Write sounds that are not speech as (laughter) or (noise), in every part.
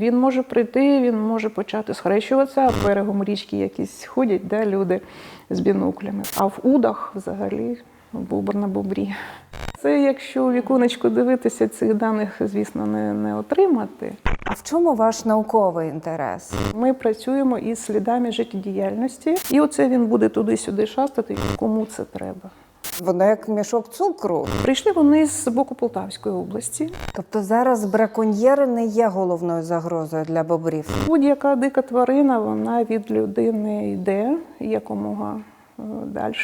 Він може прийти, він може почати схрещуватися, а берегом річки якісь ходять, да, люди з біноклями. А в удах взагалі бобр на бобрі. Це якщо у віконечко дивитися, цих даних, звісно, не, не отримати. А в чому ваш науковий інтерес? Ми працюємо із слідами життєдіяльності, і оце він буде туди-сюди шастати. Кому це треба? Воно як мішок цукру. Прийшли вони з боку Полтавської області. Тобто зараз браконьєри не є головною загрозою для бобрів. Будь-яка дика тварина, вона від людини йде якомога далі.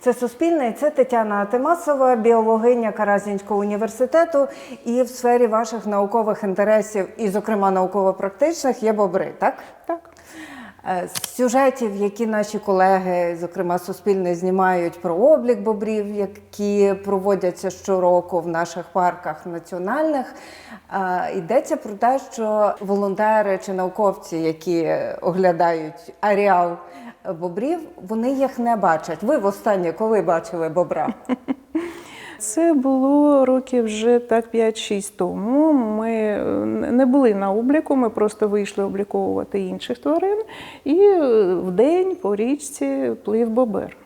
Це Суспільне, і це Тетяна Тимасова, біологиня Каразінського університету. І в сфері ваших наукових інтересів, і, зокрема, науково-практичних, є бобри, так? Так. Е, З сюжетів, які наші колеги, зокрема Суспільне, знімають про облік бобрів, які проводяться щороку в наших парках національних, е, йдеться про те, що волонтери чи науковці, які оглядають ареал бобрів, вони їх не бачать. Ви востаннє коли бачили бобра? (laughs) Це було років вже так 5-6 тому. Ми е, не були на обліку, ми просто вийшли обліковувати інших тварин, і е, вдень по річці плив бобер.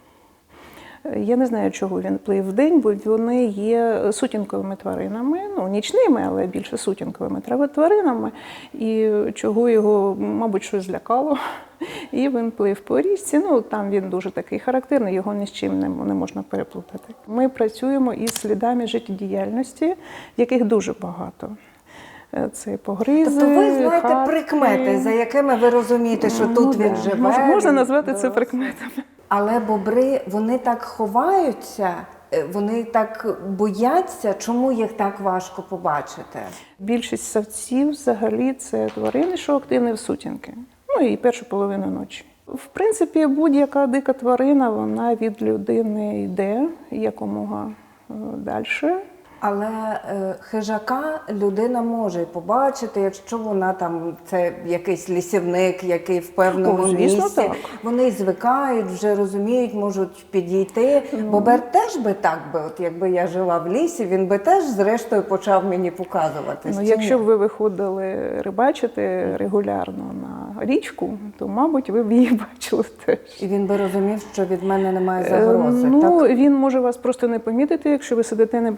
Я не знаю, чого він плив вдень, бо вони є сутінковими тваринами, ну нічними, але більше сутінковими тваринами. І чого його, мабуть, щось злякало. І він плив по річці. Ну там він дуже такий характерний, його ні з чим не, не можна переплутати. Ми працюємо із слідами життєдіяльності, яких дуже багато. Е, Це погризи. Тобто ви знаєте хатки. прикмети, за якими ви розумієте, що Ну, тут да. він живе. Можна, можна назвати це прикметами. Але бобри вони так ховаються, е, вони так бояться. Чому їх так важко побачити? Більшість савців взагалі це тварини, що активні в сутінки. І першу половину ночі. В принципі, будь-яка дика тварина вона від людини йде якомога далі. Але е, хижака людина може побачити, якщо вона там це якийсь лісівник, який в певному О, звісно, місці. так. Вони звикають, вже розуміють, можуть підійти. Ну. Бобер теж би так би, от якби я жила в лісі, він би теж зрештою почав мені показувати. Ну, якщо б ви виходили рибачити регулярно на річку, то, мабуть, ви б її бачили теж. І він би розумів, що від мене немає Е. Ну, так? він може вас просто не помітити, якщо ви сидите не-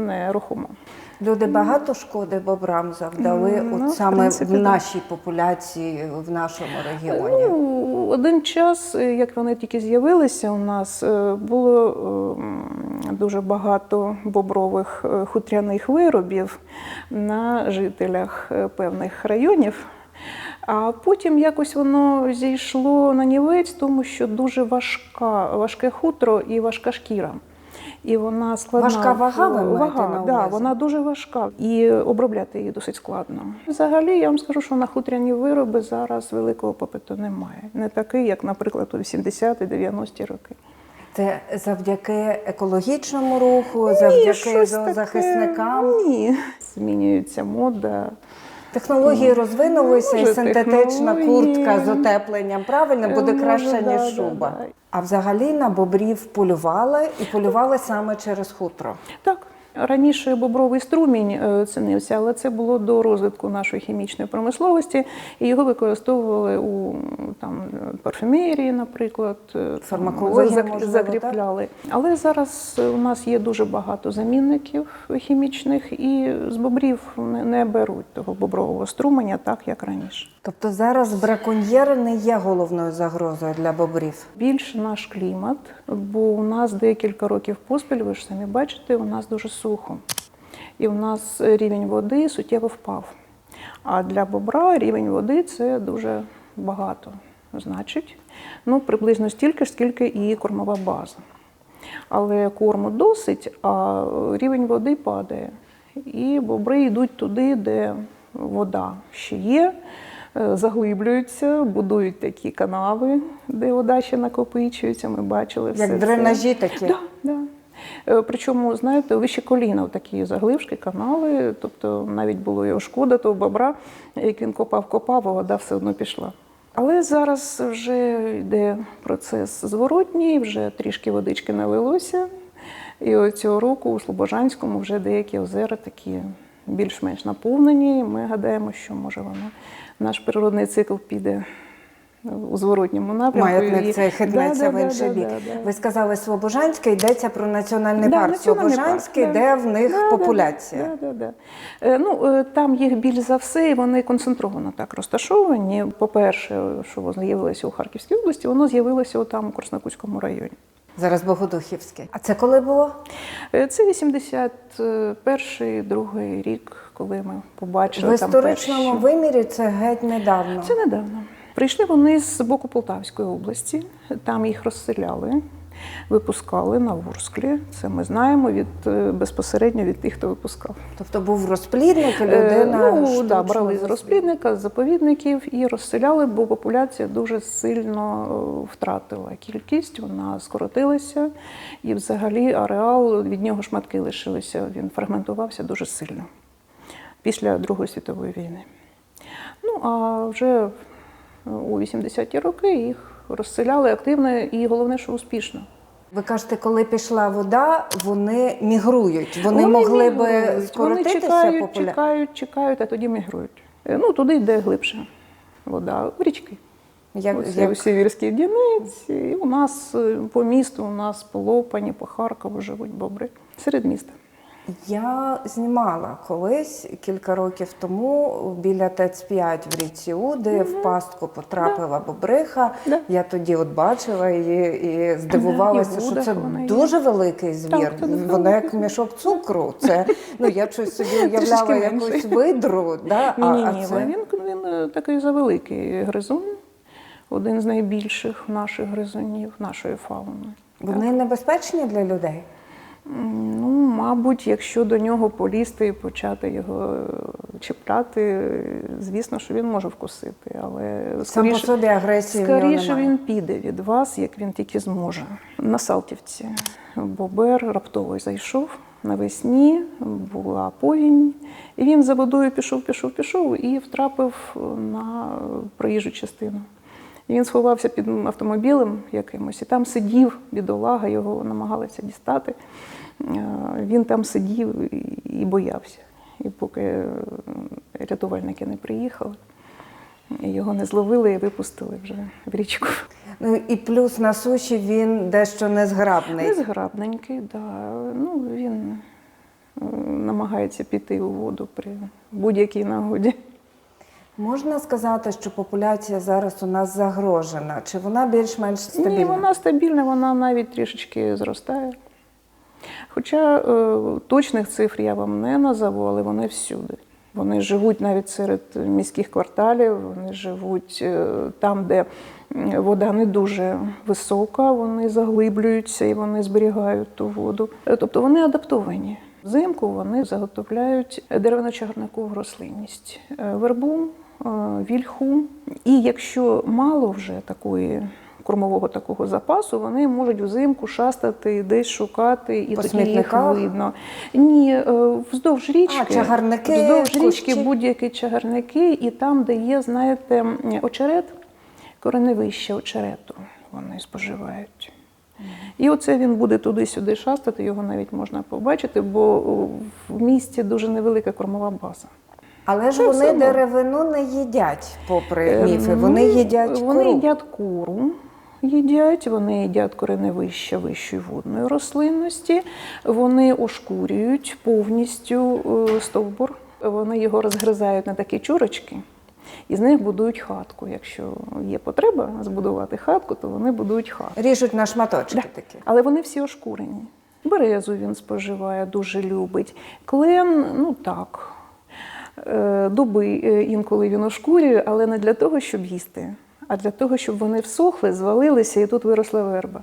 нерухомо. Люди багато шкоди бобрам завдали, Ну, от в саме принципі, в так. нашій популяції, в нашому регіоні. Ну, один час, е, як вони тільки з'явилися у нас, е, було дуже багато бобрових е, хутряних виробів на жителях певних районів. А потім якось воно зійшло на нівець, тому що дуже важка, важке хутро і важка шкіра. І вона складна. Важка вага, ви маєте вага, на да, вона дуже важка і обробляти її досить складно. Взагалі, я вам скажу, що на хутряні вироби зараз великого попиту немає. Не такий, як, наприклад, у 80-90-ті роки. Це завдяки екологічному руху, завдяки щось зоозахисникам. Таке, ні. Змінюється мода. Технології розвинулися, і синтетична куртка з утепленням правильно буде Е, краще, ніж шуба. А взагалі на бобрів полювали і полювали саме через хутро. Так. Раніше бобровий струмінь е, цінився, але це було до розвитку нашої хімічної промисловості, і його використовували у там парфюмерії, наприклад, е, можливо, закріпляли. Але зараз у нас є дуже багато замінників хімічних, і з бобрів не, не беруть того бобрового струменя так, як раніше. Тобто зараз браконьєри не є головною загрозою для бобрів. Більше наш клімат, бо у нас декілька років поспіль, ви ж самі бачите, у нас дуже сухо. І у нас рівень води суттєво впав. А для бобра рівень води це дуже багато. Значить, ну, приблизно стільки ж, скільки і кормова база. Але корму досить, а рівень води падає. І бобри йдуть туди, де вода ще є, е, заглиблюються, будують такі канави, де вода ще накопичується. Ми бачили все Як це. дренажі такі. Да, да. Е, Причому, знаєте, вище коліна такі заглибшки, канали. Тобто навіть було його шкода, того бобра, як він копав-копав, а вода все одно пішла. Але зараз вже йде процес зворотній, вже трішки водички налилося. І цього року у Слобожанському вже деякі озера такі більш-менш наповнені. Ми гадаємо, що може воно наш природний цикл піде у зворотньому напрямку. Маятник і- цей хитнеться Да, в інший да, бік. да, да. Ви сказали Слобожанське, йдеться про національний Да, парк національний Слобожанський, парк, да. де в них Да, популяція. Да, да, да. Ну, е, там їх більш за все, і вони концентровано так розташовані. По-перше, що воно з'явилося у Харківській області, воно з'явилося там у Краснокутському районі. Зараз Богодухівське. А це коли було? Е, Це 81-й, другий рік, коли ми побачили В там історичному перші. вимірі це геть недавно. Це недавно. Прийшли вони з боку Полтавської області, там їх розселяли, випускали на Ворсклі. Це ми знаємо від е, безпосередньо від тих, хто випускав. Тобто був розплідник, Е, людина. ну, штучно да, брали з розплідника, з заповідників і розселяли, бо популяція дуже сильно е, втратила кількість, вона скоротилася, і взагалі ареал від нього шматки лишилися. Він фрагментувався дуже сильно після Другої світової війни. Ну а вже у 80-ті роки їх розселяли активно і головне, що успішно. Ви кажете, коли пішла вода, вони мігрують. Вони, могли би скоротитися Вони чекають, популя... чекають, чекають, а тоді мігрують. Е, Ну, туди, де глибше вода, в річки. Як, Оце як... у Сіверській дільниці. І у нас е, по місту, у нас по Лопані, по Харкову живуть бобри. Серед міста. Я знімала колись кілька років тому біля ТЕЦ-5 в річці Уди в пастку потрапила бобриха. Да. Я тоді от бачила її і здивувалася, в що Удах це є. дуже великий звір. Так, дуже Вона як мішок цукру. Це ну я щось собі уявляла якусь видру. Да? Ні, ні, ні. це... Він, він е, такий завеликий гризун, один з найбільших наших гризунів, нашої фауни. Вони небезпечні для людей. Ну, мабуть, якщо до нього полізти і почати його е, чіпляти, звісно, що він може вкусити, але Сам по скоріше, собі агресії в нього скоріше немає. він піде від вас, як він тільки зможе. На Салтівці Бобер раптово зайшов навесні, була повінь, і він за водою пішов, пішов, пішов і втрапив на проїжджу частину. І він сховався під автомобілем якимось, і там сидів бідолага, його намагалися дістати. Е, Він там сидів і- боявся. І поки е, рятувальники не приїхали, його не зловили і випустили вже в річку. Ну і плюс на суші він дещо незграбний. Незграбненький, да. ну, він е, намагається піти у воду при будь-якій нагоді. Можна сказати, що популяція зараз у нас загрожена? Чи вона більш-менш стабільна? Ні, вона стабільна, вона навіть трішечки зростає. Хоча е, точних цифр я вам не назову, але вони всюди. Вони живуть навіть серед міських кварталів, вони живуть е, там, де вода не дуже висока, вони заглиблюються і вони зберігають ту воду. Е, Тобто вони адаптовані. Взимку вони заготовляють деревно-чагарникову рослинність, е, вербу, е, вільху. І якщо мало вже такої кормового такого запасу, вони можуть взимку шастати, десь шукати, і тоді їх видно. Ні, е, вздовж річки, А, чагарники, вздовж річки будь-які чагарники, і там, де є, знаєте, очерет, кореневище очерету вони споживають. І оце він буде туди-сюди шастати, його навіть можна побачити, бо в місті дуже невелика кормова база. Але ж вони деревину не їдять, попри Е, міфи. Вони їдять Вони їдять кору. Їдять, вони їдять кореневище вищої водної рослинності, вони ошкурюють повністю е, стовбур, вони його розгризають на такі чурочки і з них будують хатку. Якщо є потреба збудувати хатку, то вони будують хатку. Ріжуть на шматочки Да. такі. Але вони всі ошкурені. Березу він споживає, дуже любить. Клен, ну так. Е, Дуби е, інколи він ошкурює, але не для того, щоб їсти, а для того, щоб вони всохли, звалилися і тут виросла верба.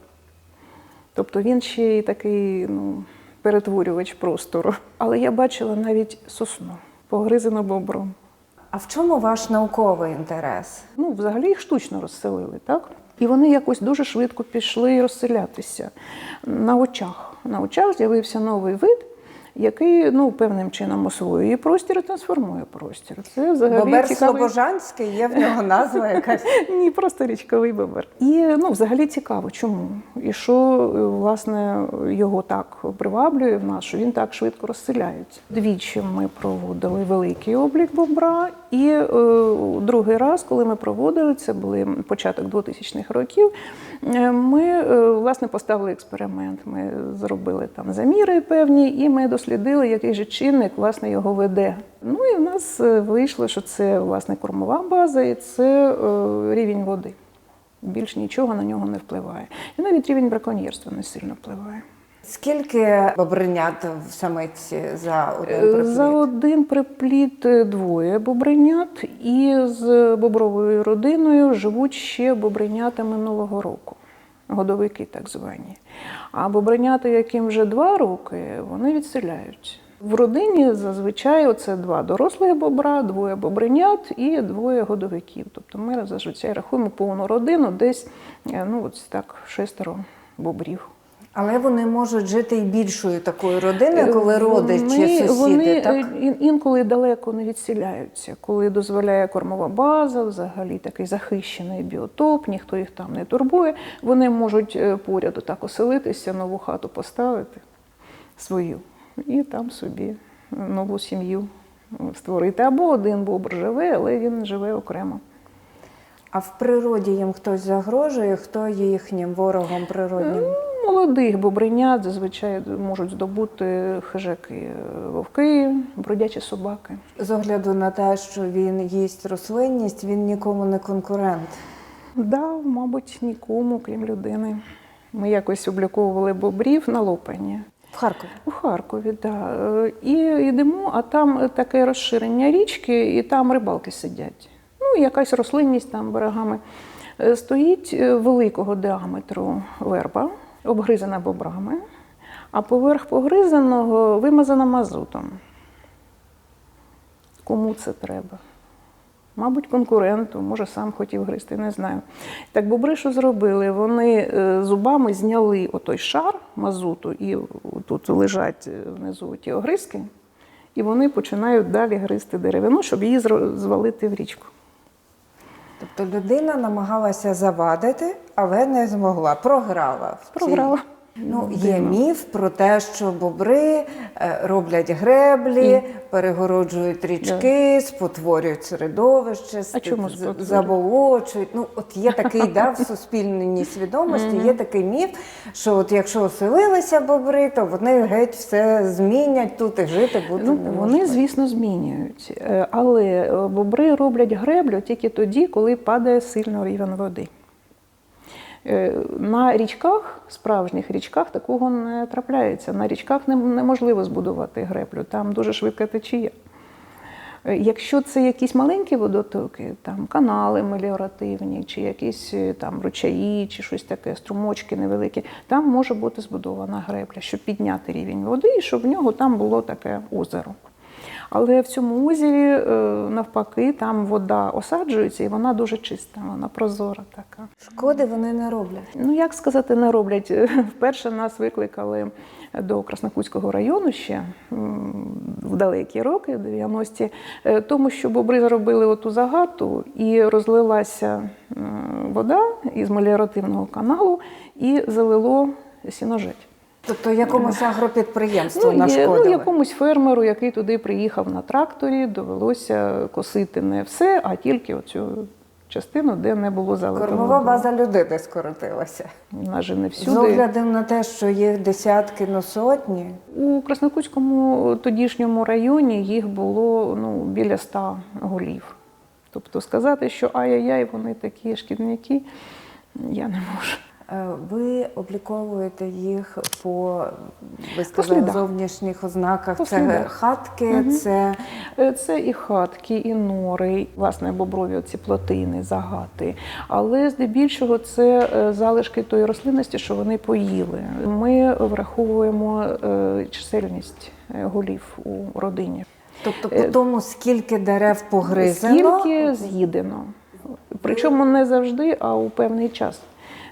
Тобто він ще й такий ну, перетворювач простору. Але я бачила навіть сосну, погризену бобром. А в чому ваш науковий інтерес? Ну, взагалі їх штучно розселили, так? І вони якось дуже швидко пішли розселятися на очах. На очах з'явився новий вид, який ну, певним чином освоює простір і трансформує простір. Це взагалі Бобер цікавий... Слобожанський, є в нього назва якась. (laughs) Ні, просто річковий бобер. І ну, взагалі цікаво, чому? І що е, власне його так приваблює в нас, що він так швидко розселяється. Двічі ми проводили великий облік бобра, і е, другий раз, коли ми проводили, це були початок 2000-х років. е, Ми е, власне поставили експеримент. Ми зробили там заміри певні, і ми дослідили, який же чинник власне його веде. Ну і в нас е, вийшло, що це власне кормова база, і це е, рівень води. Більш нічого на нього не впливає. І навіть рівень браконьєрства не сильно впливає. Скільки бобринят в самиці за один Е, приплід? За один припліт двоє бобринят, і з бобровою родиною живуть ще бобринята минулого року, годовики так звані. А бобринята, яким вже два роки, вони відселяються. В родині зазвичай це два дорослих бобра, двоє бобринят і двоє годовиків. Тобто ми зазвичай рахуємо повну родину, десь е, ну, ось так шестеро бобрів. Але вони можуть жити і більшою такою родиною, коли Е, родичі, вони, сусіди, вони так? е, інколи далеко не відселяються, коли дозволяє кормова база, взагалі такий захищений біотоп, ніхто їх там не турбує. Вони можуть е, поряд так оселитися, нову хату поставити свою і там собі нову сім'ю створити. Або один бобр живе, але він живе окремо. А в природі їм хтось загрожує, хто є їхнім ворогом природнім? Молодих бобринят зазвичай можуть здобути хижаки, е, вовки, бродячі собаки. З огляду на те, що він їсть рослинність, він нікому не конкурент. Да, мабуть, нікому, крім людини. Ми якось обліковували бобрів на Лопані. В Харкові. У Харкові, да. Е, І йдемо, а там таке розширення річки, і там рибалки сидять. Ну, якась рослинність там берегами. Е, Стоїть великого діаметру верба, обгризана бобрами, а поверх погризаного вимазана мазутом. Кому це треба? Мабуть, конкуренту, може, сам хотів гризти, не знаю. Так бобри що зробили? Вони е, зубами зняли отой шар мазуту, і тут лежать е, внизу ті огризки, і вони починають далі гризти деревину, щоб її звалити в річку. Тобто людина намагалася завадити, але не змогла. Програла. в цій- Програла. Ну, є міф про те, що бобри е, роблять греблі, перегороджують річки, спотворюють середовище, А чому спотворюють? заболочують. Ну, от є такий да, в (laughs) суспільній свідомості, є такий міф, що от якщо оселилися бобри, то вони геть все змінять тут і жити буде Ну, не вони, звісно, змінюють. Е, Але е, бобри роблять греблю тільки тоді, коли падає сильно рівень води. Е, На річках, справжніх річках, такого не трапляється. На річках неможливо збудувати греблю, там дуже швидка течія. Е, Якщо це якісь маленькі водотоки, там канали меліоративні, чи якісь е, там ручаї, чи щось таке, струмочки невеликі, там може бути збудована гребля, щоб підняти рівень води і щоб в нього там було таке озеро. Але в цьому озері, е, навпаки, там вода осаджується і вона дуже чиста, вона прозора така. Шкоди вони не роблять. Ну, як сказати, не роблять. (laughs) Вперше нас викликали до Краснокутського району ще в далекі роки, 90-ті, е, тому що бобри зробили оту загату і розлилася вода із меліоративного каналу і залило сіножать. Тобто якомусь агропідприємству Ну, нашкодили. ну, якомусь фермеру, який туди приїхав на тракторі, довелося косити не все, а тільки оцю частину, де не було залито. Кормова база людини скоротилася. Вона же не З всюди. огляду на те, що їх десятки, ну сотні. У Краснокутському тодішньому районі їх було ну, біля ста голів. Тобто сказати, що ай-яй-яй, вони такі шкідники, я не можу. Е, Ви обліковуєте їх по ви сказали, зовнішніх ознаках. По це слідах. хатки, це Е, Це і хатки, і нори, власне, боброві оці плотини, загати. Але здебільшого це е, залишки тої рослинності, що вони поїли. Ми враховуємо чисельність голів у родині. тобто по тому, скільки дерев погризано. Скільки з'їдено. Причому не завжди, а у певний час.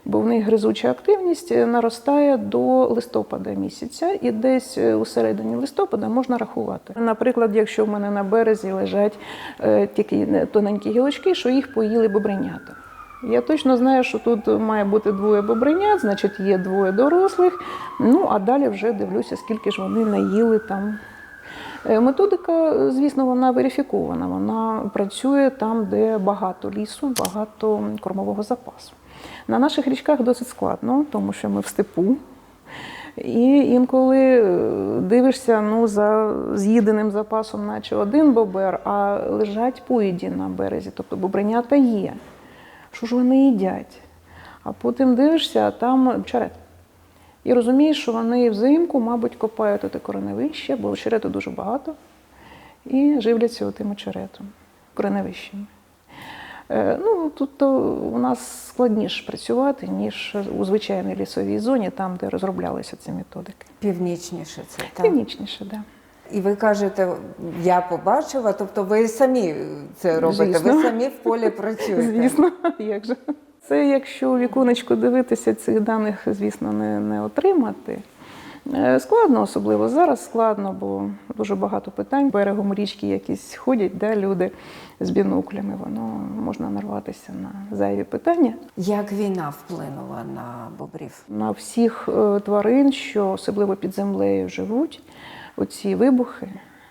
Бо в них гризуча активність е, наростає до листопада місяця, і десь е, у середині листопада можна рахувати. Наприклад, якщо в мене на березі лежать е, тільки тоненькі гілочки, що їх поїли бобринята. Я точно знаю, що тут має бути двоє бобринят, значить є двоє дорослих. Ну а далі вже дивлюся, скільки ж вони наїли там. Методика, звісно, вона верифікована. Вона працює там, де багато лісу, багато кормового запасу. На наших річках досить складно, тому що ми в степу. І інколи е, дивишся ну, за з'їденим запасом, наче один бобер, а лежать поїді на березі, тобто бобринята є. Що ж вони їдять? А потім дивишся, а там черед. І розумієш, що вони взимку, мабуть, копають оте кореневище, бо очерету дуже багато, і живляться отим очеретом, кореневищем. Е, Ну, тут у нас складніше працювати, ніж у звичайній лісовій зоні, там, де розроблялися ці методики. Північніше це так. Північніше, так. Да. І ви кажете, я побачила, тобто ви самі це робите, Звісно. ви самі в полі працюєте. Звісно, як же. Це якщо у віконечко дивитися, цих даних, звісно, не, не отримати. Е, Складно, особливо зараз складно, бо дуже багато питань. Берегом річки якісь ходять, де люди з біноклями. Воно можна нарватися на зайві питання. Як війна вплинула на бобрів? На всіх е, тварин, що особливо під землею живуть, оці вибухи.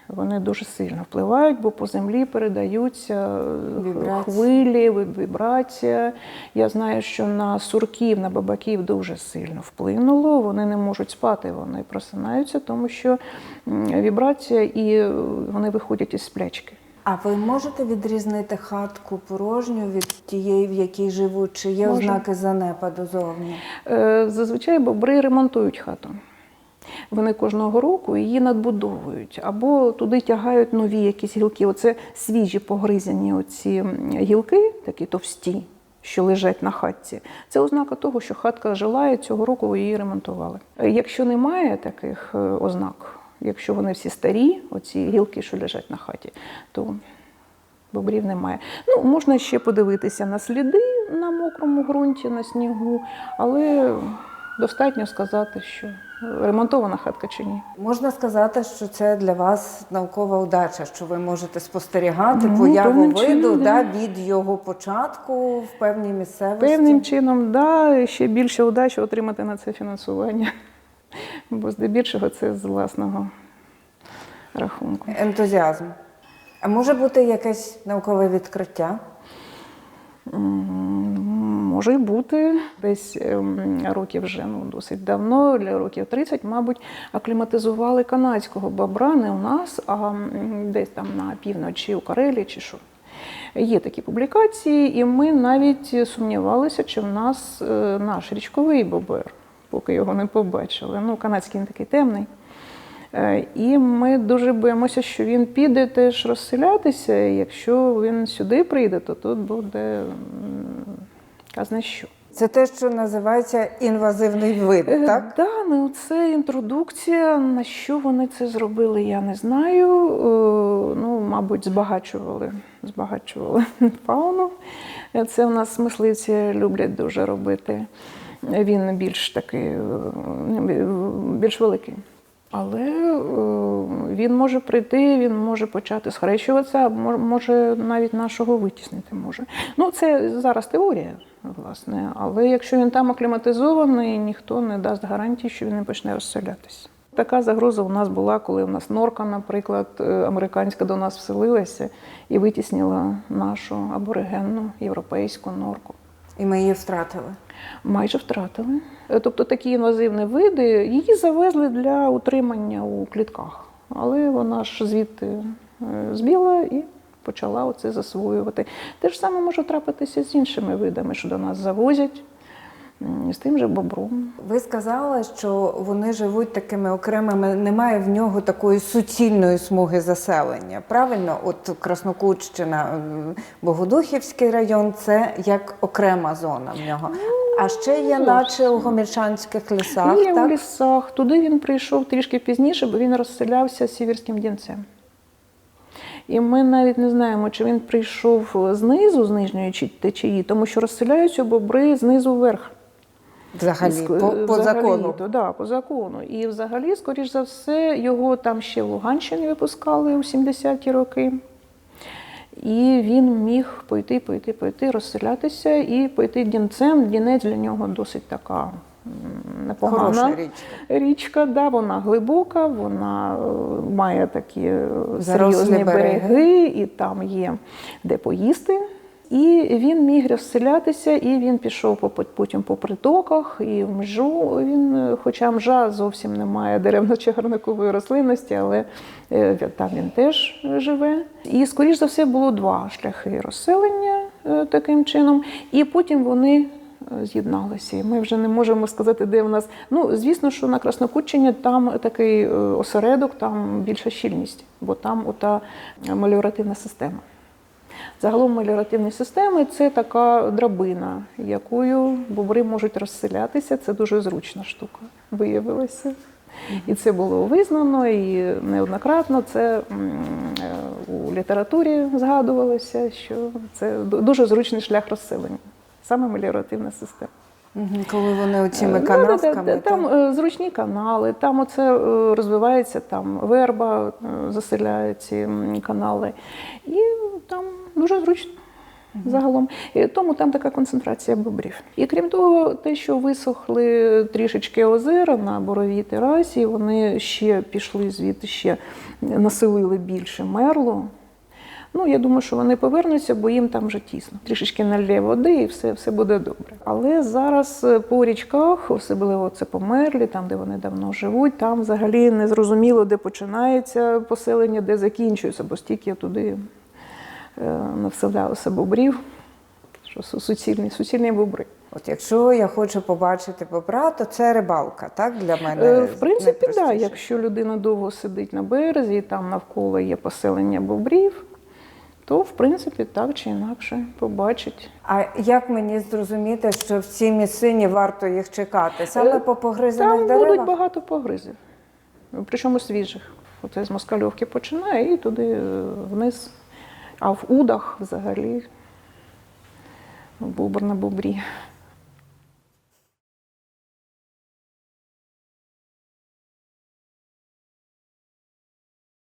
Вони дуже сильно впливають, бо по землі передаються е, Вібрації. хвилі, вібрація. Я знаю, що на сурків, на бабаків дуже сильно вплинуло. Вони не можуть спати, вони просинаються, тому що вібрація і е, вони виходять із сплячки. А ви можете відрізнити хатку порожню від тієї, в якій живуть? Чи є Можу. ознаки занепаду зовні? Е, Зазвичай бобри ремонтують хату. Вони кожного року її надбудовують або туди тягають нові якісь гілки. Оце свіжі погризані оці гілки, такі товсті, що лежать на хатці. Це ознака того, що хатка жила і цього року її ремонтували. Е, Якщо немає таких е, ознак, якщо вони всі старі, оці гілки, що лежать на хаті, то Бобрів немає. Ну, можна ще подивитися на сліди на мокрому ґрунті, на снігу, але достатньо сказати, що ремонтована хатка чи ні. Можна сказати, що це для вас наукова удача, що ви можете спостерігати Ну, появу виду чином, да, від його початку в певній місцевості. Певним чином, да, ще більше удачі отримати на це фінансування, бо здебільшого це з власного рахунку. Ентузіазм. А може бути якесь наукове відкриття? Може бути десь ем, років вже ну, досить давно, для років 30, мабуть, акліматизували канадського бобра не у нас, а десь там на півночі у Карелі чи що. Є такі публікації, і ми навіть сумнівалися, чи в нас е, наш річковий бобер, поки його не побачили. Ну, канадський він такий темний. Е, І ми дуже боїмося, що він піде теж розселятися. і Якщо він сюди прийде, то тут буде казна що. Це те, що називається інвазивний вид, Е, так? Да, ну це інтродукція. На що вони це зробили, я не знаю. Е, Ну, мабуть, збагачували, збагачували (laughs) фауну. Це у нас мисливці люблять дуже робити. Він більш такий, більш великий. Але е, він може прийти, він може почати схрещуватися, може навіть нашого витіснити може. Ну, це зараз теорія, власне. Але якщо він там акліматизований, ніхто не дасть гарантії, що він не почне розселятися. Така загроза у нас була, коли у нас норка, наприклад, е, американська до нас вселилася і витіснила нашу аборигенну європейську норку. І ми її втратили. Майже втратили. Е, Тобто такі інвазивні види, її завезли для утримання у клітках. Але вона ж звідти е, збіла і почала оце засвоювати. Те ж саме може трапитися з іншими видами, що до нас завозять, з тим же бобром. Ви сказали, що вони живуть такими окремими, немає в нього такої суцільної смуги заселення. Правильно, от Краснокутщина, Богодухівський район це як окрема зона в нього. А ще є, наче у гомільчанських лісах. Є у так? лісах. Туди він прийшов трішки пізніше, бо він розселявся з сіверським дінцем. І ми навіть не знаємо, чи він прийшов знизу, з нижньої течії, тому що розселяються бобри знизу вверх. Взагалі, Ск- по, по взагалі, закону. То, да, по закону. І взагалі, скоріш за все, його там ще в Луганщині випускали у 70-ті роки. І він міг пойти, пойти, пойти, розселятися і пойти Днінцем. Днінець для нього досить така непогана Хороша річка. річка. Да, вона глибока, вона е, має такі е, Зарослі серйозні береги. береги, і там є де поїсти. І він міг розселятися, і він пішов потім по притоках, і в мжу він, е, хоча мжа зовсім не має деревно-чагарникової рослинності, але е, там він теж живе. І, скоріш за все, було два шляхи розселення е, таким чином, і потім вони з'єдналися. Ми вже не можемо сказати, де в нас. Ну, звісно, що на Краснокутчині там такий осередок, там більша щільність, бо там ота меліоративна система. Загалом меліоративні системи це така драбина, якою бобри можуть розселятися. Це дуже зручна штука, виявилося. І це було визнано і неоднократно це е, у літературі згадувалося, що це дуже зручний шлях розселення, саме меліоративна система. Коли вони оціми Ну, канавками. Там е, зручні канали, там оце е, розвивається там верба, е, заселяє ці канали. І там дуже зручно. Загалом, і тому там така концентрація бобрів. І крім того, те, що висохли трішечки озера на боровій терасі, вони ще пішли звідти, ще населили більше мерло. Ну, я думаю, що вони повернуться, бо їм там вже тісно. Трішечки налє води і все, все буде добре. Але зараз е, по річках, особливо це по Мерлі, там, де вони давно живуть, там взагалі не зрозуміло, де починається поселення, де закінчується, бо стільки туди навселялося бобрів, що суцільні, суцільні бобри. От якщо я хочу побачити бобра, то це рибалка, так? Для мене. Е, В принципі, так, найпростіше. якщо людина довго сидить на березі, і там навколо є поселення бобрів, то в принципі так чи інакше побачить. А як мені зрозуміти, що в цій місцині варто їх чекати? Саме Е, по погризаних Там деревах? будуть багато погризів, причому свіжих. Оце з Москальовки починає і туди е, вниз. А в удах взагалі бобр на бобрі.